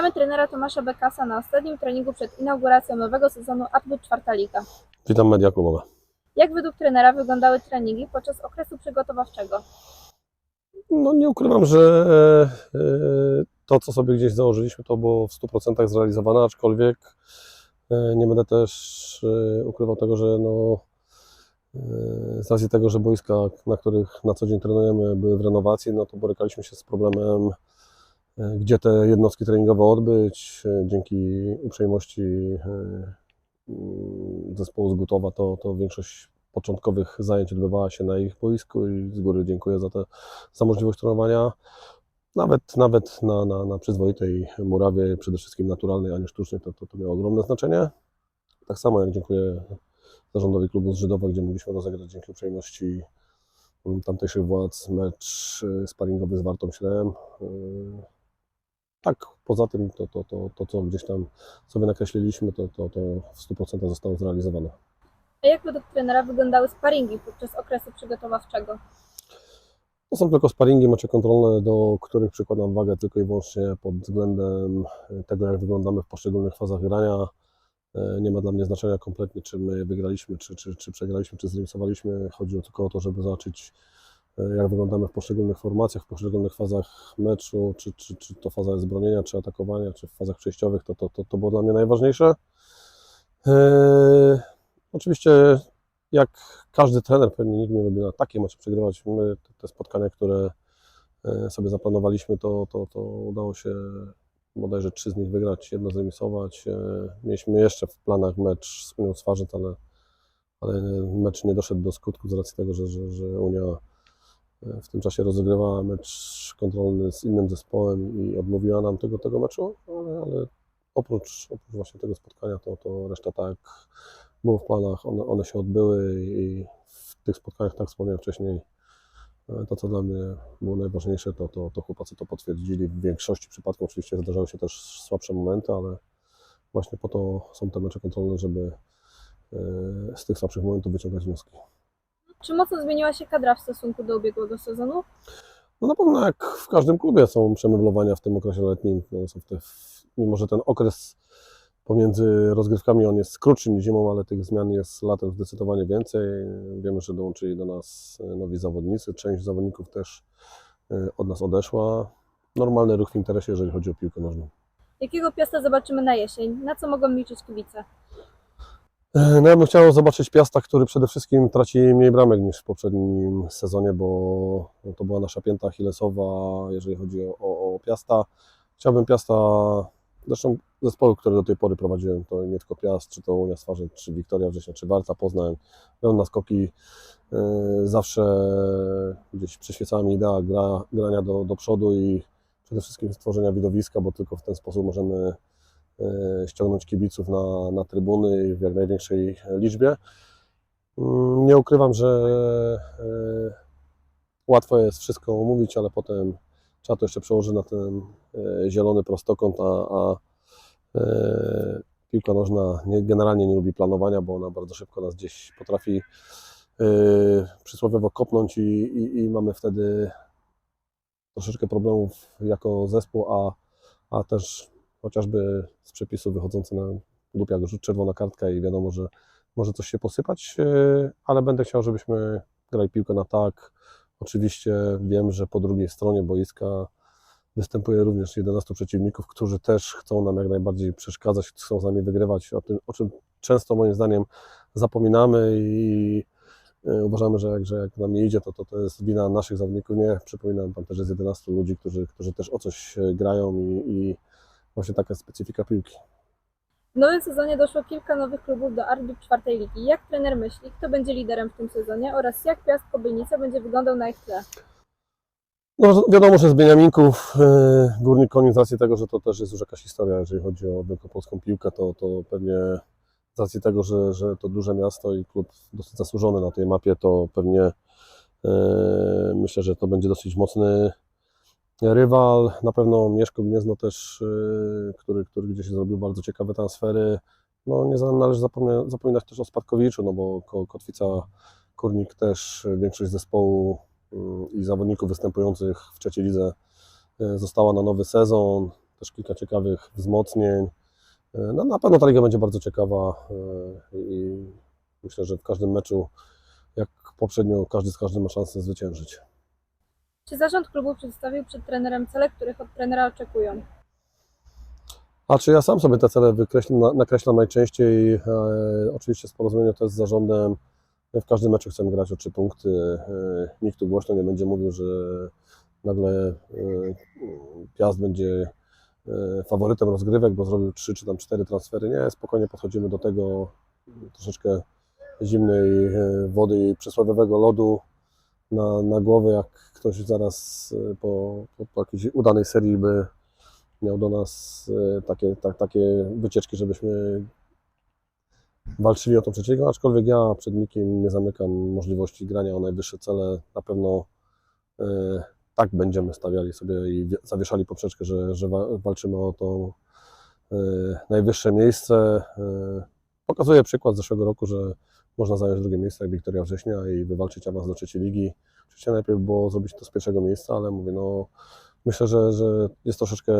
Witamy trenera Tomasza Bekasa na ostatnim treningu przed inauguracją nowego sezonu Atlut Czwarta Liga. Witam media klubowe. Jak według trenera wyglądały treningi podczas okresu przygotowawczego? No nie ukrywam, że e, to, co sobie gdzieś założyliśmy, to było w 100% zrealizowane, aczkolwiek e, nie będę też e, ukrywał tego, że no, e, z racji tego, że boiska, na których na co dzień trenujemy, były w renowacji, no to borykaliśmy się z problemem, e, gdzie te jednostki treningowe odbyć. E, Dzięki uprzejmości e, mm, zespołu z Gutowa, to, to większość początkowych zajęć odbywała się na ich boisku i z góry dziękuję za, te, za możliwość trenowania. Nawet, nawet na, na, na przyzwoitej murawie, przede wszystkim naturalnej, a nie sztucznej, to, to, to miało ogromne znaczenie. Tak samo jak dziękuję zarządowi klubu z Żydowa, gdzie mogliśmy rozegrać dzięki uprzejmości mm, tamtejszych władz mecz sparingowy z Wartą Ślem. Tak, poza tym to, to, to, to co gdzieś tam sobie nakreśliliśmy, to, to, to w 100% zostało zrealizowane. A jak według trenera wyglądały sparingi podczas okresu przygotowawczego? To są tylko sparingi, mecze kontrolne, do których przykładam wagę tylko i wyłącznie pod względem tego, jak wyglądamy w poszczególnych fazach grania. E, Nie ma dla mnie znaczenia kompletnie, czy my wygraliśmy, czy, czy, czy przegraliśmy, czy zremisowaliśmy. Chodzi tylko o to, żeby zobaczyć, e, jak wyglądamy w poszczególnych formacjach, w poszczególnych fazach meczu, czy, czy, czy to faza jest bronienia, czy atakowania, czy w fazach przejściowych. To, to, to, to było dla mnie najważniejsze. E, Oczywiście jak każdy trener, pewnie nikt nie lubi na takie mecze przegrywać. My te, spotkania, które e, sobie zaplanowaliśmy, to, to, to udało się bodajże trzy z nich wygrać, jedno zremisować. E, Mieliśmy jeszcze w planach mecz z Unią Swarzędz, ale, ale mecz nie doszedł do skutku z racji tego, że, że, że Unia e, w tym czasie rozegrywała mecz kontrolny z innym zespołem i odmówiła nam tego, tego meczu, ale, ale oprócz, oprócz właśnie tego spotkania, to, to reszta tak było w planach, one, one się odbyły i w tych spotkaniach, tak wspomniałem wcześniej, e, to co dla mnie było najważniejsze, to, to, to chłopacy to potwierdzili. W większości przypadków oczywiście zdarzały się też słabsze momenty, ale właśnie po to są te mecze kontrolne, żeby e, z tych słabszych momentów wyciągać wnioski. Czy mocno zmieniła się kadra w stosunku do ubiegłego sezonu? No na pewno jak w każdym klubie są przemeblowania w tym okresie letnim. No, są te, mimo, że ten okres pomiędzy rozgrywkami on jest krótszy niż zimą, ale tych zmian jest latem zdecydowanie więcej. Wiemy, że dołączyli do nas nowi zawodnicy. Część zawodników też e, od nas odeszła. Normalny ruch w interesie, jeżeli chodzi o piłkę nożną. Jakiego Piasta zobaczymy na jesień? Na co mogą liczyć kibice? E, No ja bym chciał zobaczyć Piasta, który przede wszystkim traci mniej bramek niż w poprzednim sezonie, bo to była nasza pięta achillesowa, jeżeli chodzi o, o, Piasta. Chciałbym Piasta, zresztą zespoły, które do tej pory prowadziłem, to nie tylko Piast, czy to Unia Swarzędz, czy Wiktoria Września, czy Warta Poznań, miał na skoki e, zawsze gdzieś przyświecała mi idea gra, grania do, do przodu i przede wszystkim stworzenia widowiska, bo tylko w ten sposób możemy ściągnąć kibiców na, na trybuny w jak największej liczbie. Mm, Nie ukrywam, że e, łatwo jest wszystko omówić, ale potem trzeba to jeszcze przełożyć na ten e, zielony prostokąt, a, a e, piłka nożna nie, generalnie nie lubi planowania, bo ona bardzo szybko nas gdzieś potrafi e, przysłowiowo kopnąć i, i, i mamy wtedy troszeczkę problemów jako zespół, a, a też chociażby z przepisu wychodzący na głupia rzut czerwona kartka i wiadomo, że może coś się posypać, e, ale będę chciał, żebyśmy grali piłkę na tak. Oczywiście wiem, że po drugiej stronie boiska występuje również 11 przeciwników, którzy też chcą nam jak najbardziej przeszkadzać, chcą z nami wygrywać, o, tym, o czym często moim zdaniem zapominamy i e, uważamy, że jak, że jak nam nie idzie, to, to to jest wina naszych zawodników. Nie, przypominam, tam też jest 11 ludzi, którzy, którzy też o coś e, grają i, i właśnie taka specyfika piłki. W nowym sezonie doszło kilka nowych klubów do Atlut Czwartej Ligi. Jak trener myśli, kto będzie liderem w tym sezonie oraz jak Piast Kobylnica będzie wyglądał na ich tle? No wiadomo, że z Beniaminków e, Górnik Konin z racji tego, że to też jest już jakaś historia, jeżeli chodzi o wielkopolską piłkę, to, to pewnie z racji tego, że, że to duże miasto i klub dosyć zasłużony na tej mapie, to pewnie e, myślę, że to będzie dosyć mocny rywal. Na pewno Mieszko Gniezno też, e, który, który gdzieś zrobił bardzo ciekawe transfery. No nie należy zapominać też o Spadkowiczu, no bo Ko- Kotwica Kurnik też e, większość zespołu mm, i zawodników występujących w trzeciej lidze została na nowy sezon. też kilka ciekawych wzmocnień. No, na pewno ta liga będzie bardzo ciekawa i myślę, że w każdym meczu, jak poprzednio, każdy z każdym ma szansę zwyciężyć. Czy zarząd klubu przedstawił przed trenerem cele, których od trenera oczekują? A czy ja sam sobie te cele wykreślam, na- nakreślam najczęściej? E, oczywiście z porozumienia to jest z zarządem. W każdym meczu chcemy grać o trzy punkty. E, nikt tu głośno nie będzie mówił, że nagle e, Piast będzie e, faworytem rozgrywek, bo zrobił trzy czy tam cztery transfery. Nie, spokojnie podchodzimy do tego troszeczkę zimnej e, wody i przysłowiowego lodu na, na głowę, jak ktoś zaraz e, po, po, po jakiejś udanej serii by miał do nas e, takie, tak, takie wycieczki, żebyśmy walczyli o to przeciwko, aczkolwiek ja przed nikim nie zamykam możliwości grania o najwyższe cele. Na pewno e, tak będziemy stawiali sobie i wie- zawieszali poprzeczkę, że, że wa- walczymy o to e, najwyższe miejsce. E, Pokazuję przykład z zeszłego roku, że można zająć drugie miejsce jak Wiktoria Września i wywalczyć awans do trzeciej ligi. Oczywiście najpierw było zrobić to z pierwszego miejsca, ale mówię, no myślę, że, że jest troszeczkę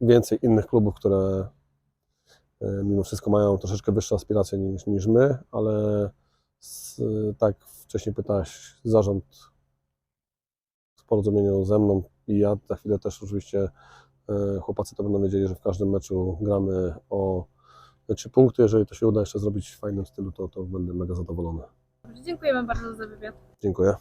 więcej innych klubów, które e, mimo wszystko mają troszeczkę wyższe aspiracje niż, niż my, ale z, tak wcześniej pytałeś, zarząd w porozumieniu ze mną i ja za chwilę też oczywiście e, chłopacy to będą wiedzieli, że w każdym meczu gramy o trzy punkty. Jeżeli to się uda jeszcze zrobić w fajnym stylu, to, to będę mega zadowolony. Dziękujemy bardzo za wywiad. Dziękuję.